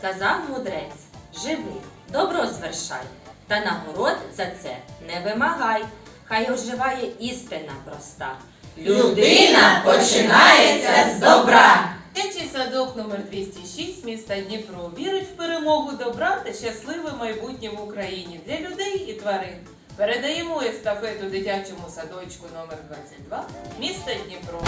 сказав мудрець Живи, добро звершай, та нагород за це не вимагай. Хай оживає істина проста. Людина починається з добра. Дитячий садок номер 206 міста Дніпро вірить в перемогу добра та щасливе майбутнє в Україні для людей і тварин. Передаємо естафету дитячому садочку номер 22 міста Дніпро.